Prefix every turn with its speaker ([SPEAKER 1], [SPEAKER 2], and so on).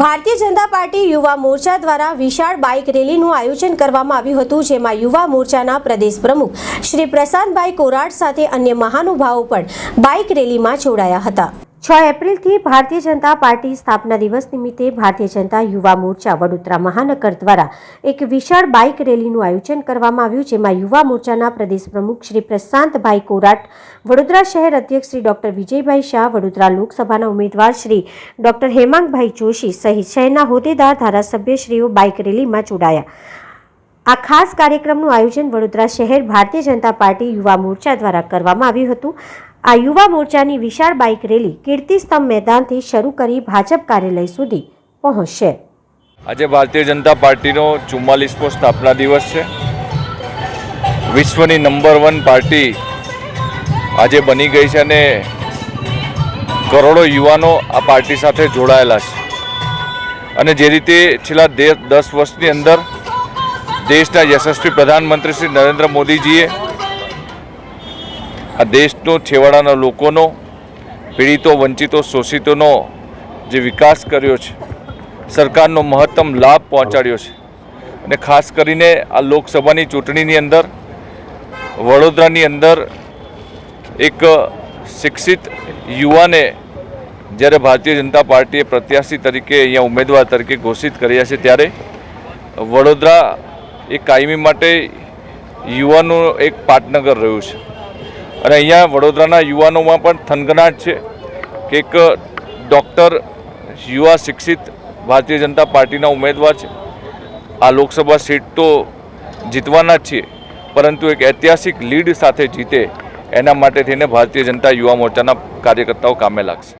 [SPEAKER 1] Bharatiya Janata party યુવા મોરચા દ્વારા વિશાળ બાઇક રેલીનું આયોજન કરવામાં આવ્યું હતું, જેમાં યુવા મોરચાના પ્રદેશ પ્રમુખ શ્રી પ્રશાંતભાઈ કોરાટ સાથે અન્ય મહાનુભાવો પણ બાઇક રેલીમાં જોડાયા હતા. છ એપ્રિલથી ભારતીય જનતા પાર્ટી સ્થાપના દિવસ નિમિત્તે ભારતીય જનતા યુવા મોરચા વડોદરા મહાનગર દ્વારા એક વિશાળ બાઇક રેલીનું આયોજન કરવામાં આવ્યું, જેમાં યુવા મોરચાના પ્રદેશ પ્રમુખ શ્રી પ્રશાંતભાઈ કોરાટ, વડોદરા શહેર અધ્યક્ષ શ્રી ડોક્ટર વિજયભાઈ શાહ, વડોદરા લોકસભાના ઉમેદવાર શ્રી ડોક્ટર હેમાંગભાઈ જોશી સહિત શહેરના હોદ્દેદાર ધારાસભ્યશ્રીઓ બાઇક રેલીમાં જોડાયા. આ ખાસ કાર્યક્રમનું આયોજન વડોદરા શહેર ભારતીય જનતા પાર્ટી યુવા મોરચા દ્વારા કરવામાં આવ્યું હતું. આ યુવા મોરચાની વિશાળ બાઇક રેલી કીર્તિસ્તંભ મેદાનથી શરૂ કરી ભાજપ કાર્યાલય સુધી પહોંચશે.
[SPEAKER 2] આજે ભારતીય જનતા પાર્ટીનો ચુમ્માલીસમો સ્થાપના દિવસ છે. વિશ્વની નંબર વન પાર્ટી આજે બની ગઈ છે અને કરોડો યુવાનો આ પાર્ટી સાથે જોડાયેલા છે. અને જે રીતે છેલ્લા દસ વર્ષની અંદર દેશના યશસ્વી પ્રધાનમંત્રી શ્રી નરેન્દ્ર મોદીજીએ આ દેશનો, છેવાડાના લોકોનો, પીડિતો, વંચિતો, શોષિતોનો જે વિકાસ કર્યો છે, સરકારનો મહત્તમ લાભ પહોંચાડ્યો છે. અને ખાસ કરીને આ લોકસભાની ચૂંટણીની અંદર, વડોદરાની અંદર એક શિક્ષિત યુવાને જ્યારે ભારતીય જનતા પાર્ટીએ પ્રત્યાશી તરીકે અહીંયા ઉમેદવાર તરીકે ઘોષિત કર્યા છે, ત્યારે વડોદરા એ કાયમી માટે યુવાનો એક પાટનગર રહ્યું છે. અને અહીંયા વડોદરાના યુવાનોમાં પણ થનગનાટ છે. કે એક ડૉક્ટર યુવા શિક્ષિત ભારતીય જનતા પાર્ટીના ઉમેદવાર છે. આ લોકસભા સીટ તો જીતવાના જ છીએ પરંતુ એક ઐતિહાસિક લીડ સાથે જીતે એના માટે થઈને ભારતીય જનતા યુવા મોરચાના કાર્યકર્તાઓ કામે લાગશે.